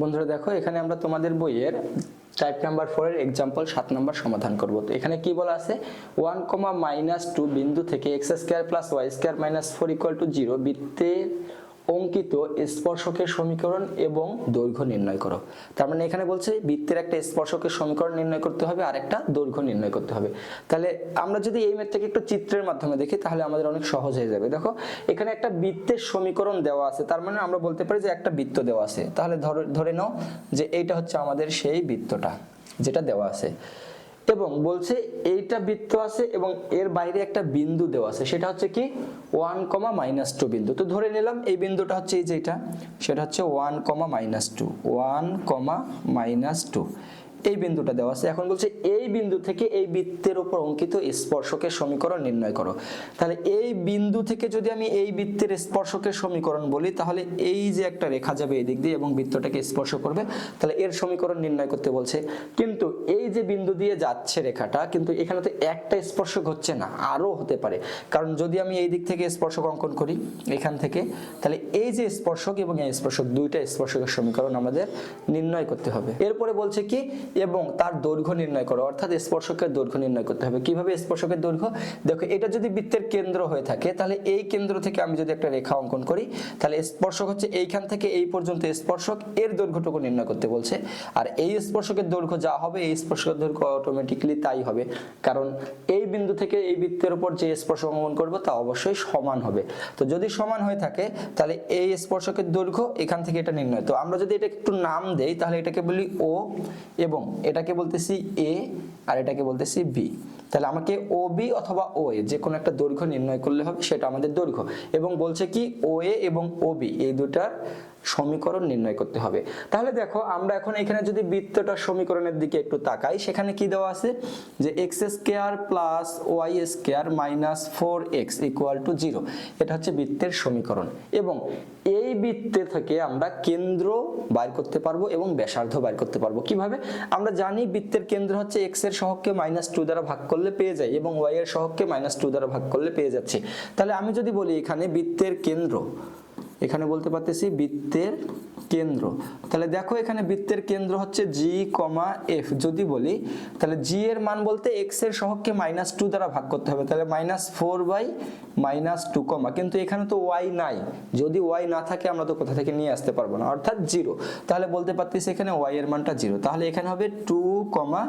বন্ধুরা দেখো, এখানে আমরা তোমাদের বইয়ের টাইপ নাম্বার ফোরের এক্সাম্পল সাত নম্বর সমাধান করব। তো এখানে কি বলা আছে? ওয়ান কমা মাইনাস টু বিন্দু থেকে X square plus Y square minus four equal to zero বৃত্তের অঙ্কিত স্পর্শকের সমীকরণ এবং দৈর্ঘ্য নির্ণয় করো। তার মানে এখানে বলছে বৃত্তের একটা স্পর্শকের সমীকরণ নির্ণয় করতে হবে আর একটা দৈর্ঘ্য নির্ণয় করতে হবে। তাহলে আমরা যদি এই ম্যাথটাকে একটু চিত্রের মাধ্যমে দেখি, তাহলে আমাদের অনেক সহজ হয়ে যাবে। দেখো, এখানে একটা বৃত্তের সমীকরণ দেওয়া আছে। তার মানে আমরা বলতে পারি যে একটা বৃত্ত দেওয়া আছে। তাহলে ধরে ধরে নাও যে এইটা হচ্ছে আমাদের সেই বৃত্তটা যেটা দেওয়া আছে। এবং বলছে এইটা বৃত্ত আছে এবং এর বাইরে একটা বিন্দু দেওয়া আছে, সেটা হচ্ছে কি ওয়ান কমা মাইনাস টু বিন্দু। তো ধরে নিলাম এই বিন্দুটা হচ্ছে এই যেটা সেটা হচ্ছে one comma minus two one comma minus two এই বিন্দুটা দেওয়া আছে। এখন বলছে এই বিন্দু থেকে এই বৃত্তের উপর অঙ্কিত স্পর্শকের সমীকরণ নির্ণয় করো। তাহলে এই বিন্দু থেকে যদি আমি এই বৃত্তের স্পর্শকের সমীকরণ বলি, তাহলে এই যে একটা রেখা যাবে এই দিক দিয়ে এবং বৃত্তটাকে স্পর্শ করবে। তাহলে এর সমীকরণ নির্ণয় করতে বলছে, কিন্তু এই যে বিন্দু দিয়ে যাচ্ছে রেখাটা, কিন্তু এখানে তো একটা স্পর্শক হচ্ছে না, আরও হতে পারে। কারণ যদি আমি এই দিক থেকে স্পর্শক অঙ্কন করি, এখান থেকে, তাহলে এই যে স্পর্শক এবং এই স্পর্শক, দুইটা স্পর্শকের সমীকরণ আমাদের নির্ণয় করতে হবে। এরপরে বলছে কি এবং তার দৈর্ঘ্য নির্ণয় করো, অর্থাৎ স্পর্শকের দৈর্ঘ্য নির্ণয় করতে হবে। কীভাবে স্পর্শকের দৈর্ঘ্য? দেখো, এটা যদি বৃত্তের কেন্দ্র হয়ে থাকে, তাহলে এই কেন্দ্র থেকে আমি যদি একটা রেখা অঙ্কন করি, তাহলে স্পর্শক হচ্ছে এইখান থেকে এই পর্যন্ত স্পর্শক, এর দৈর্ঘ্যটুকু নির্ণয় করতে বলছে। আর এই স্পর্শকের দৈর্ঘ্য যা হবে, এই স্পর্শকের দৈর্ঘ্য অটোমেটিকলি তাই হবে। কারণ এই বিন্দু থেকে এই বৃত্তের উপর যে স্পর্শক অঙ্কন করব, তা অবশ্যই সমান হবে। তো যদি সমান হয়ে থাকে, তাহলে এই স্পর্শকের দৈর্ঘ্য এখান থেকে এটা নির্ণয়। তো আমরা যদি এটা একটু নাম দেই, তাহলে এটাকে বলি ও এবং এটাকে বলতেছি এ আর এটাকে বলতেছি বি তাহলে আমাকে ও বি অথবা ও এ যে কোনো একটা দৈর্ঘ্য নির্ণয় করলে হবে, সেটা আমাদের দৈর্ঘ্য। এবং বলছে কি ও এ এবং ও বি এই দুটার সমীকরণ নির্ণয় করতে হবে। তাহলে দেখো, আমরা এখন এখানে যদি বৃত্তটা সমীকরণের দিকে একটু তাকাই, সেখানে কি দেওয়া আছে? যে X square plus Y square minus four X equal to zero এটা হচ্ছে বৃত্তের সমীকরণ। এবং এই বৃত্তে থেকে আমরা কেন্দ্র বাইর করতে পারব এবং ব্যাসার্ধ বাইর করতে পারব। কীভাবে? আমরা জানি বৃত্তের কেন্দ্র হচ্ছে এক্সের সহগকে মাইনাস টু দ্বারা ভাগ করলে পেয়ে যাই এবং ওয়াই এর সহগকে মাইনাস টু দ্বারা ভাগ করলে পেয়ে যাচ্ছে। তাহলে আমি যদি বলি এখানে বৃত্তের কেন্দ্র এখানে বলতে পারতেছি বৃত্তের কেন্দ্র। তাহলে দেখো এখানে বৃত্তের কেন্দ্র হচ্ছে জি কমা এফ যদি বলি, তাহলে জি এর মান বলতে এক্সের সহগকে মাইনাস টু দ্বারা ভাগ করতে হবে। তাহলে minus four by minus two comma কিন্তু এখানে তো ওয়াই নাই। যদি ওয়াই না থাকে, আমরা তো কোথা থেকে নিয়ে আসতে পারব না? অর্থাৎ জিরো তাহলে বলতে পারতেছি এখানে ওয়াই এর মানটা জিরো তাহলে এখানে হবে টু কমা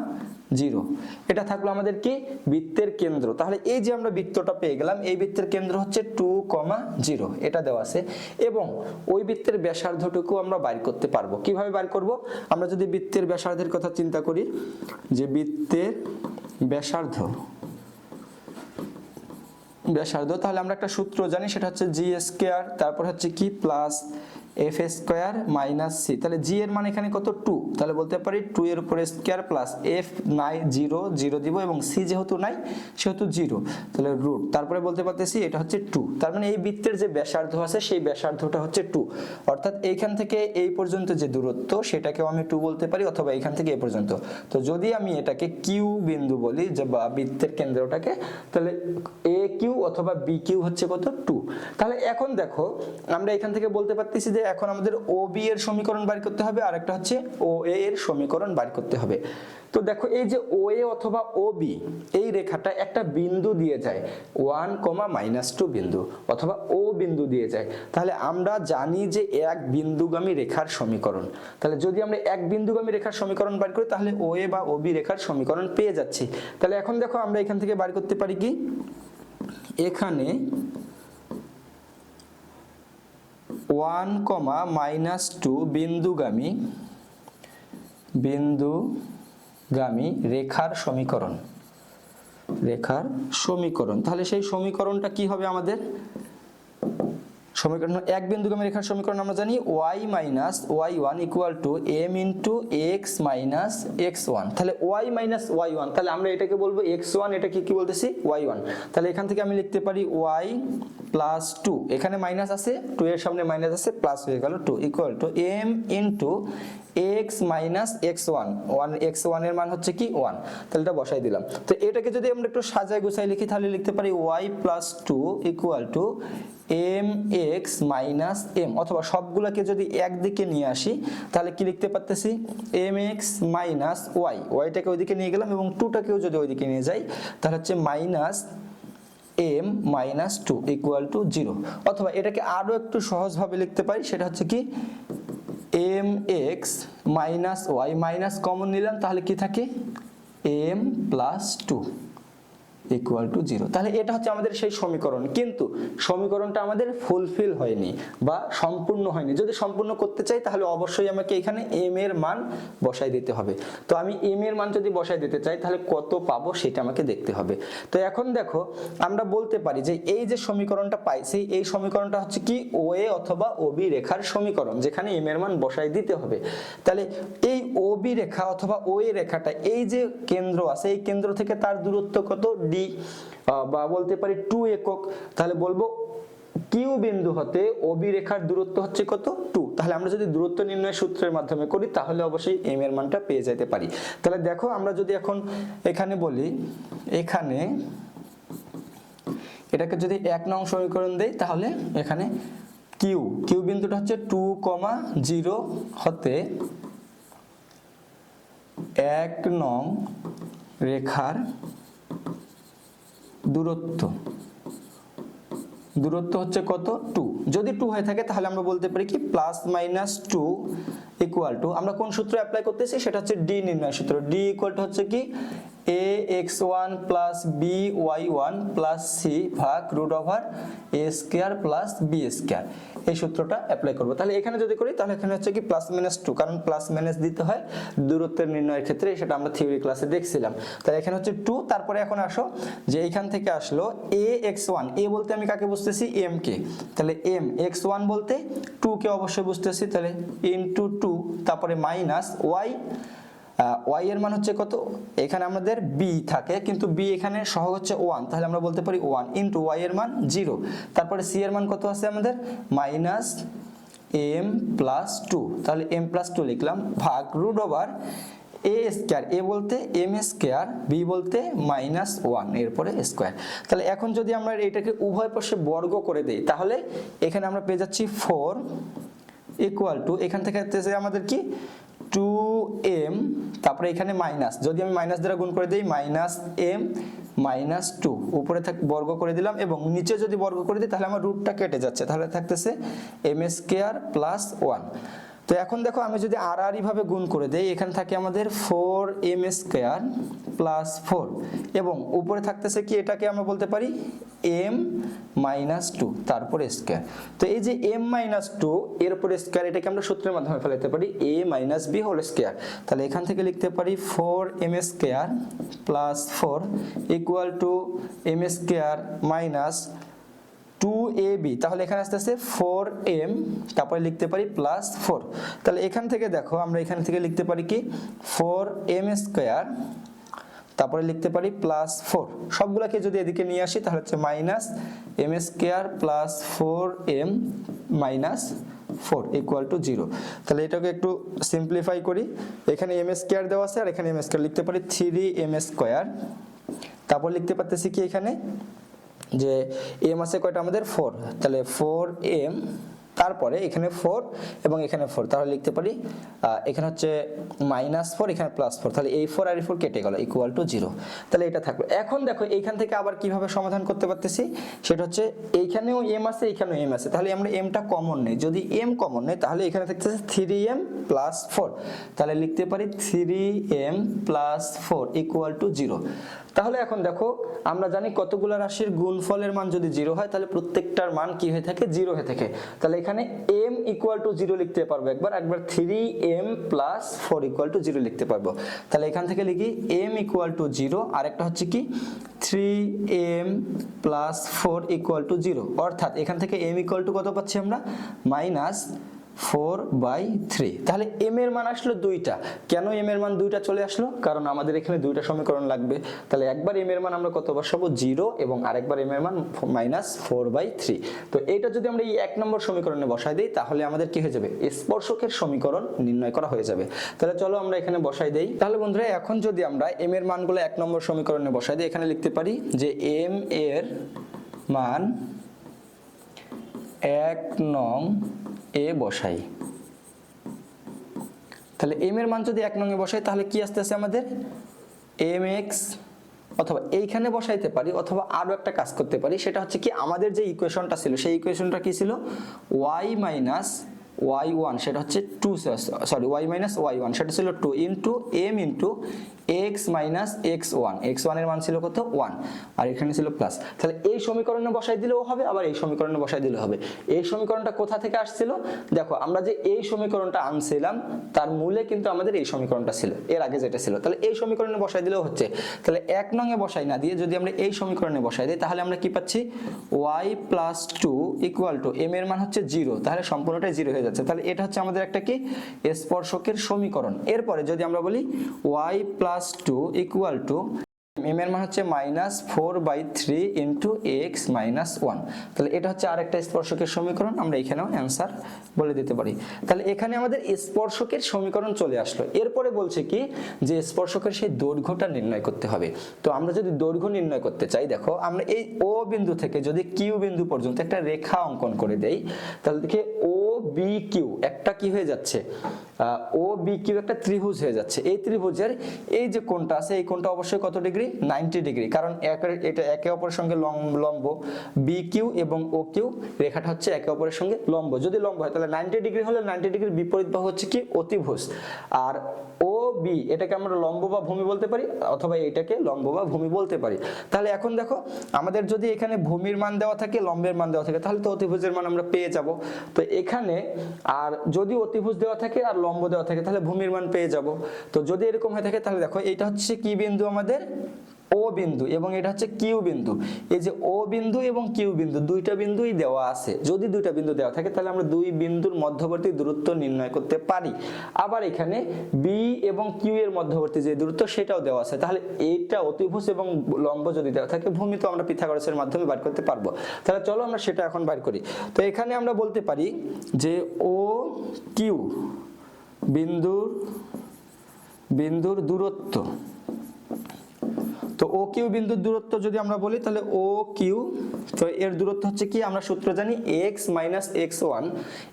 জিরো। এটা থাকল আমাদের কি? বৃত্তের কেন্দ্র। তাহলে এই যে আমরা বৃত্তটা পেয়ে গেলাম, এই বৃত্তের কেন্দ্র হচ্ছে টু কমা জিরো। এটা দেওয়া আছে। এবং ওই বৃত্তের ব্যাসার্ধটুকু আমরা বাইর করতে পারব। কীভাবে বাইর করব? আমরা যদি বৃত্তের ব্যাসার্ধের কথা চিন্তা করি, যে বৃত্তের ব্যাসার্ধ ব্যাসার্ধ, তাহলে আমরা একটা সূত্র জানি, সেটা হচ্ছে জি স্কোয়ার, তারপর হচ্ছে কি plus F square minus C তাহলে জি এর মান এখানে কত? টু তাহলে বলতে পারি টু এর উপরে স্কোয়ার প্লাস এফ নাই জিরো জিরো দিব, এবং সি যেহেতু নাই, সেহেতু জিরো তাহলে রুট তারপরে বলতে পারতেছি এটা হচ্ছে টু তার মানে এই বৃত্তের যে ব্যাসার্ধ আছে, সেই ব্যাসার্ধটা হচ্ছে টু অর্থাৎ এইখান থেকে এই পর্যন্ত যে দূরত্ব, সেটাকেও আমি টু বলতে পারি, অথবা এইখান থেকে এই পর্যন্ত, তো যদি আমি এটাকে কিউ বিন্দু বলি, যে বা বৃত্তের কেন্দ্রটাকে, তাহলে এ কিউ অথবা বি কিউ হচ্ছে কত? টু তাহলে এখন দেখো, আমরা এখান থেকে বলতে পারতেছি যে এখন আমাদের ও বি এর সমীকরণ বাড়ি করতে হবে আর একটা হচ্ছে ও এ এর সমীকরণ বাড়ি করতে হবে। তো দেখো, এই যে ও এ অথবা ও বি এই রেখাটা একটা বিন্দু দিয়ে যায় ওয়ান কমা মাইনাস টু বিন্দু, অথবা ও বিন্দু দিয়ে যায়। তাহলে আমরা জানি যে এক বিন্দুগামী রেখার সমীকরণ। তাহলে যদি আমরা এক বিন্দুগামী রেখার সমীকরণ বার করি, তাহলে ও এ বা ও বি রেখার সমীকরণ পেয়ে যাচ্ছি। তাহলে এখন দেখো, আমরা এখান থেকে বার করতে পারি কি? এখানে ওয়ান কমা মাইনাস টু বিন্দুগামী বিন্দুগামী রেখার সমীকরণ রেখার সমীকরণ। তাহলে সেই সমীকরণটা কি হবে আমাদের? সমীকরণ এক বিন্দুগামী রেখার সমীকরণ আমরা জানি Y minus Y one equal to M into X minus X one তাহলে ওয়াই মাইনাস ওয়াই ওয়ান তাহলে আমরা এটাকে বলব এক্স ওয়ান এটাকে কি বলতেছি? ওয়াই ওয়ান তাহলে এখান থেকে আমি লিখতে পারি ওয়াই প্লাস টু এখানে মাইনাস আছে টু এর সামনে মাইনাস আছে প্লাস হয়ে গেল two equal to M into X minus X one one X ওয়ানের মান হচ্ছে কি? ওয়ান তাহলে এটা বসাই দিলাম। তো এটাকে যদি আমরা একটু সাজায় গুছাই লিখি, তাহলে লিখতে পারি Y plus two equal to M X minus M অথবা সবগুলোকে যদি একদিকে নিয়ে আসি, তাহলে কি লিখতে পারতেছি? এম এক্স মাইনাস ওয়াই ওয়াইটাকে ওইদিকে নিয়ে গেলাম এবং টুটাকেও যদি ওইদিকে নিয়ে যাই, তাহলে হচ্ছে minus M minus two equal to zero অথবা এটাকে আরও একটু সহজভাবে লিখতে পারি, সেটা হচ্ছে কি M X minus Y minus common নিলাম, তাহলে কি থাকে? M plus two equal to zero তাহলে এটা হচ্ছে আমাদের সেই সমীকরণ। কিন্তু সমীকরণটা আমাদের ফুলফিল হয়নি বা সম্পূর্ণ হয়নি। যদি সম্পূর্ণ করতে চাই, তাহলে অবশ্যই আমাকে এখানে এম এর মান বসাই দিতে হবে। তো আমি এম এর মান যদি বসাই দিতে চাই, তাহলে কত পাবো সেটা আমাকে দেখতে হবে। তো এখন দেখো, আমরা বলতে পারি যে এই যে সমীকরণটা পাইছি এই সমীকরণটা হচ্ছে কি? ও এ অথবা ওবি রেখার সমীকরণ, যেখানে এম এর মান বসাই দিতে হবে। তাহলে এই ওবি রেখা অথবা এ রেখাটা এই যে কেন্দ্র আছে, এই কেন্দ্র থেকে তার দূরত্ব কত? ডি বা বলতে পারি টু একক। তাহলে বলব কিউ বিন্দু হতে ওবি রেখার দূরত্ব হচ্ছে কত? টু তাহলে আমরা যদি দূরত্ব নির্ণয় সূত্রের মাধ্যমে করি, তাহলে অবশ্যই এম এর মানটা পেয়ে যেতে পারি। তাহলে দেখো, আমরা যদি এখন এখানে বলি, এখানে এটাকে যদি এক নং সমীকরণ দেই, তাহলে এখানে কিউ কিউ বিন্দুটা হচ্ছে টু কমা জিরো হতে এক নং রেখার দূরত্ব। দূরত্ব হচ্ছে কত? টু যদি টু হয়ে থাকে, তাহলে আমরা বলতে পারি কি? Plus minus two equal to আমরা কোন সূত্র অ্যাপ্লাই করতেছি? সেটা হচ্ছে ডি নির্ণয় সূত্র। ডি ইকুয়াল টু হচ্ছে কি? A X one plus B Y one plus C ভাগ root over A square plus B square এই সূত্রটা অ্যাপ্লাই করব। তাহলে এখানে যদি করি, তাহলে এখানে হচ্ছে কি প্লাস মাইনাস টু কারণ প্লাস মাইনাস দিতে হয় দূরত্বের নির্ণয়ের ক্ষেত্রে সেটা আমরা থিওরি ক্লাসে দেখছিলাম। তাহলে এখানে হচ্ছে টু তারপরে এখন আসো, যে এইখান থেকে আসলো এ এক্স ওয়ান এ বলতে আমি কাকে বুঝতেছি? এম কে। তাহলে এম এক্স ওয়ান বলতে টু কে অবশ্যই বুঝতেছি, তাহলে ইন্টু টু তারপরে মাইনাস ওয়াই ওয়াই এর মান হচ্ছে কত? এখানে আমাদের বি থাকে, কিন্তু বি এখানে সহ হচ্ছে ওয়ান তাহলে আমরা বলতে পারি ওয়ান ইন্টু ওয়াই এর মান জিরো তারপরে সি এর মান কত আছে আমাদের? মাইনাস এম প্লাস টু তাহলে এম প্লাস টু লিখলাম, ভাগ root over A square A বলতে এম স্কোয়ার বি বলতে মাইনাস ওয়ান এরপরে স্কোয়ার তাহলে এখন যদি আমরা এটাকে উভয় পাশে বর্গ করে দেই, তাহলে এখানে আমরা পেয়ে যাচ্ছি ফোর ইকুয়াল টু এখান থেকে আমাদের কি? টু এম তারপরে এখানে মাইনাস যদি আমি মাইনাস দ্বারা গুণ করে দিই মাইনাস এম মাইনাস টু উপরে থাক বর্গ করে দিলাম এবং নিচে যদি বর্গ করে দিই, তাহলে আমার রুটটা কেটে যাচ্ছে। তাহলে থাকতেছে এম স্কোয়ার প্লাস ওয়ান তো এখন দেখো আমি যদি আর আর ভাবে গুণ করে দেই, এখানে থাকে আমাদের four M square plus four এবং উপরে থাকতেছে কি, এটাকে আমরা বলতে পারি এম মাইনাস টু তারপরে স্কোয়ার তো এই যে এম মাইনাস টু এর স্কোয়ার এটাকে আমরা সূত্রের মাধ্যমে ফেলাতে পারি A minus B whole square তাহলে এখান থেকে লিখতে পারি four M square plus four equal to M square minus A B তাহলে এখানে আসতে আসতে ফোর এম তারপরে লিখতে পারি প্লাস ফোর তাহলে এখান থেকে দেখো, আমরা এখান থেকে লিখতে পারি কি? ফোর এম স্কোয়ার তারপরে লিখতে পারি প্লাস ফোর সবগুলোকে যদি এদিকে নিয়ে আসি, তাহলে হচ্ছে minus M square plus four M minus four equal to zero তাহলে এটাকে একটু সিম্পলিফাই করি। এখানে এম স্কোয়ার দেওয়া আছে, আর এখানে এম স্কোয়ার লিখতে পারি থ্রি এম স্কোয়ার তারপর লিখতে পারতেছি কি এখানে? যে এম আছে কয়টা? আমাদের ফোর তাহলে ফোর এম তারপরে এখানে ফোর এবং এখানে ফোর তাহলে লিখতে পারি এখানে হচ্ছে মাইনাস ফোর এখানে প্লাস ফোর তাহলে এই ফোর আর এই ফোর কেটে গেল ইকুয়াল টু জিরো তাহলে এটা থাকবে এখন দেখো, এইখান থেকে আবার কীভাবে সমাধান করতে পারতেছি? সেটা হচ্ছে এইখানেও এম আছে, এইখানেও এম আছে। তাহলে আমরা এমটা কমন নেই। যদি এম কমন নেই, তাহলে এখানে থাকতেছে থ্রি এম প্লাস ফোর তাহলে লিখতে পারি three M plus four equal to zero তাহলে এখন দেখো, আমরা জানি কতগুলো রাশির গুণফলের মান যদি জিরো হয়, তাহলে প্রত্যেকটার মান কি হয়ে থাকে? জিরো হয়ে থাকে। তাহলে এখানে এম ইকুয়াল টু জিরো লিখতে পারব। একবার একবার three M plus four equal to zero লিখতে পারব। তাহলে এখান থেকে লিখি এম ইকুয়াল টু জিরো আরেকটা হচ্ছে কি? Three M plus four equal to zero অর্থাৎ এখান থেকে এম ইকুয়াল টু কত পাচ্ছি আমরা? Minus four by three. তাহলে এম এর মান আসলো দুইটা। কেন এম এর মান দুইটা চলে আসলো? কারণ আমাদের এখানে দুইটা সমীকরণ লাগবে। তাহলে একবার এম এর মান আমরা কত বসাবো? জিরো এবং আরেকবার এম এর মান মাইনাস ফোর বাই থ্রি। তো এটা যদি আমরা এই এক নম্বর সমীকরণে বসাই দিই, তাহলে আমাদের কি হয়ে যাবে? স্পর্শকের সমীকরণ নির্ণয় করা হয়ে যাবে। তাহলে চলো আমরা এখানে বসাই দেই। তাহলে বন্ধুরা, এখন যদি আমরা এম এর মানগুলো এক নম্বর সমীকরণে বসাই দিই, এখানে লিখতে পারি যে এম এর মান এক নং এ বসাই। তাহলে এম এর মান যদি এক নং এ বসাই, তাহলে কি আসতেছে আমাদের? এম এক্স অথবা এইখানে বসাইতে পারি অথবা আরও একটা কাজ করতে পারি, সেটা হচ্ছে কি আমাদের যে ইকুয়েশনটা ছিল, সেই ইকুয়েশনটা কি ছিল? ওয়াই মাইনাস ওয়াই ওয়ান সেটা হচ্ছে two sorry Y minus Y one সেটা ছিল two into M into X minus X one X ওয়ানের মান ছিল কত? ওয়ান আর এখানে ছিল প্লাস তাহলে এই সমীকরণে বসাই দিলেও হবে, আবার এই সমীকরণে বসাই দিলেও হবে। এই সমীকরণটা কোথা থেকে আসছিল? দেখো, আমরা যে এই সমীকরণটা আনছিলাম, তার মূলে কিন্তু আমাদের এই সমীকরণটা ছিল। এর আগে যেটা ছিল। তাহলে এই সমীকরণে বসাই দিলেও হচ্ছে। তাহলে এক নঙে বসাই না, দিয়ে যদি আমরা এই সমীকরণে বসাই দিই, তাহলে আমরা কি পাচ্ছি? Y plus two equal to M এর মান হচ্ছে জিরো তাহলে সম্পূর্ণটাই জিরো হয়ে যাচ্ছে। তাহলে এটা হচ্ছে আমাদের একটা কি? স্পর্শকের সমীকরণ। এরপরে যদি আমরা বলি Y plus two equal to M এর মান হচ্ছে minus four by three into X minus one তাহলে এটা হচ্ছে আরেকটা স্পর্শকের সমীকরণ, আমরা এখানেও অ্যান্সার বলে দিতে পারি। তাহলে এখানে আমাদের স্পর্শকের সমীকরণ চলে আসলো। এরপরে বলছে কি, যে স্পর্শকের সেই দৈর্ঘ্যটা নির্ণয় করতে হবে। তো আমরা যদি দৈর্ঘ্য নির্ণয় করতে চাই, দেখো, আমরা এই ও বিন্দু থেকে যদি কিউ বিন্দু পর্যন্ত একটা রেখা অঙ্কন করে দেই, তাহলে দেখে ও বি কিউ একটা কি হয়ে যাচ্ছে? ও বি কিউ একটা ত্রিভুজ হয়ে যাচ্ছে। এই ত্রিভুজের এই যে কোণটা আছে, এই কোণটা অবশ্যই কত ডিগ্রি? Ninety degree. কারণ এটা একে অপরের সঙ্গে লম- লম্ব। বি কিউ এবং ও কিউ রেখাটা হচ্ছে একে অপরের সঙ্গে লম্ব। যদি লম্ব হয়, তাহলে নাইনটি ডিগ্রি হলে নাইনটি ডিগ্রির বিপরীত বাহু হচ্ছে কি? অতিভুজ। আর ও বি এটাকে আমরা লম্ব বা ভূমি বলতে পারি, অথবা এটাকে লম্ব বা ভূমি বলতে পারি। তাহলে এখন দেখো, আমাদের যদি এখানে ভূমির মান দেওয়া থাকে, লম্বের মান দেওয়া থাকে, তাহলে তো অতিভুজের মান আমরা পেয়ে যাব। তো এখানে, আর যদি অতিভুজ দেওয়া থাকে, আর লম্ব দেওয়া থাকে, তাহলে ভূমির মান পেয়ে যাব। তো যদি এরকম হয়ে থাকে, তাহলে দেখো এটা হচ্ছে কি বিন্দু আমাদের? ও বিন্দু, এবং এটা হচ্ছে কিউ বিন্দু। এই যে ও বিন্দু এবং কিউ বিন্দু, দুইটা বিন্দুই দেওয়া আছে। যদি দুইটা বিন্দু দেওয়া থাকে, তাহলে আমরা দুই বিন্দুর মধ্যবর্তী দূরত্ব নির্ণয় করতে পারি। আবার এখানে বি এবং কিউ এর মধ্যবর্তী যে দূরত্ব, সেটাও দেওয়া আছে। তাহলে এইটা অতিভুজ এবং লম্ব যদি দেওয়া থাকে, ভূমি তো আমরা পিথাগোরাসের মাধ্যমে বার করতে পারব। তাহলে চলো আমরা সেটা এখন বার করি। তো এখানে আমরা বলতে পারি যে ও কিউ বিন্দুর বিন্দুর দূরত্ব। তো ও কিউ বিন্দুর দূরত্ব যদি আমরা বলি, তাহলে ও কিউ তো এর দূরত্ব হচ্ছে কি? আমরা সূত্র জানি এক্স মাইনাস এক্স ওয়ান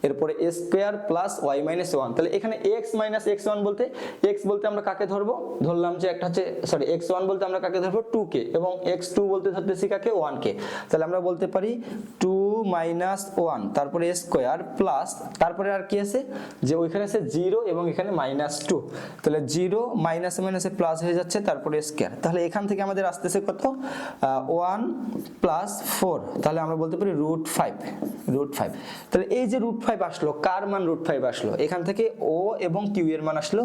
এরপরে square plus Y minus one তাহলে এখানে এক্স মাইনাস এক্স ওয়ান বলতে এক্স বলতে আমরা কাকে ধরবো? ধরলাম যে একটা হচ্ছে সরি এক্স ওয়ান বলতে আমরা কাকে ধরবো? টু কে এবং এক্স টু বলতে ধরতেছি কাকে? ওয়ান কে তাহলে আমরা বলতে পারি টু মাইনাস ওয়ান তারপরে স্কোয়ার প্লাস তারপরে আর কি আছে? যে ওইখানে আছে জিরো এবং এখানে মাইনাস টু তাহলে জিরো মাইনাসে মাইনাসে প্লাস হয়ে যাচ্ছে, তারপরে স্কোয়ার তাহলে এখান থেকে আমাদের আসতেছে কত? ওয়ান প্লাস ফোর তাহলে আমরা বলতে পারি রুট ফাইভ রুট ফাইভ তাহলে এই যে রুট ফাইভ আসলো, কার মান রুট ফাইভ আসলো? এখান থেকে ও এবং কিউ এর মান আসলো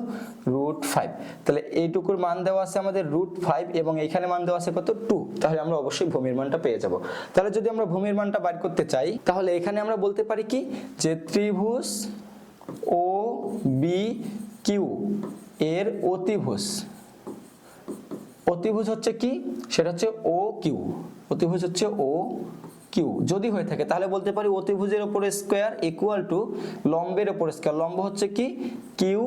রুট ফাইভ তাহলে এইটুকুর মান দেওয়া আছে আমাদের রুট ফাইভ এবং এখানে মান দেওয়া আছে কত? টু তাহলে আমরা অবশ্যই ভূমির মানটা পেয়ে যাব। তাহলে যদি আমরা ভূমির মানটা বার করতে চাই, তাহলে এখানে আমরা বলতে পারি কি? যে ত্রিভুজ ও বি কিউ এর অতিভুজ। অতিভুজ হচ্ছে কি? সেটা হচ্ছে ও কিউ অতিভুজ হচ্ছে ও কিউ যদি হয়ে থাকে, তাহলে বলতে পারি অতিভুজের উপরে স্কোয়ার ইকুয়াল টু লম্বের উপর স্কোয়ার লম্ব হচ্ছে কি? কিউ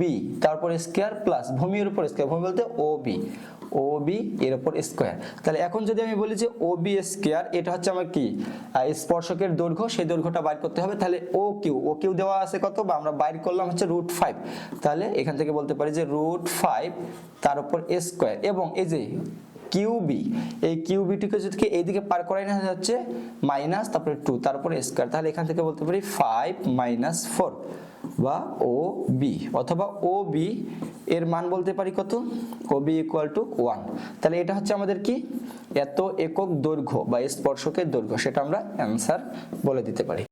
বি তারপর স্কোয়ার প্লাস ভূমির উপর স্কোয়ার ভূমি বলতে ও বি ও বি এর উপর স্কোয়ার তাহলে এখন যদি আমি বলি যে ও বি স্কোয়ার এটা হচ্ছে আমার কি? স্পর্শকের দৈর্ঘ্য, সেই দৈর্ঘ্যটা বাইর করতে হবে। তাহলে ও কিউ ও কিউ দেওয়া আছে কত? বা আমরা বাইর করলাম হচ্ছে রুট ফাইভ তাহলে এখান থেকে বলতে পারি যে রুট ফাইভ তার উপর স্কোয়ার এবং এই যে কিউবি এই কিউবিটিকে যদি এইদিকে পার করাই না, হচ্ছে মাইনাস তারপরে টু তারপরে স্কোয়ার তাহলে এখান থেকে বলতে পারি ফাইভ মাইনাস ফোর বা ও বি অথবা ও বি এর মান বলতে পারি কত? O B equal to one তাহলে এটা হচ্ছে আমাদের কি? এত একক দৈর্ঘ্য বা স্পর্শকের দৈর্ঘ্য, সেটা আমরা অ্যান্সার বলে দিতে পারি।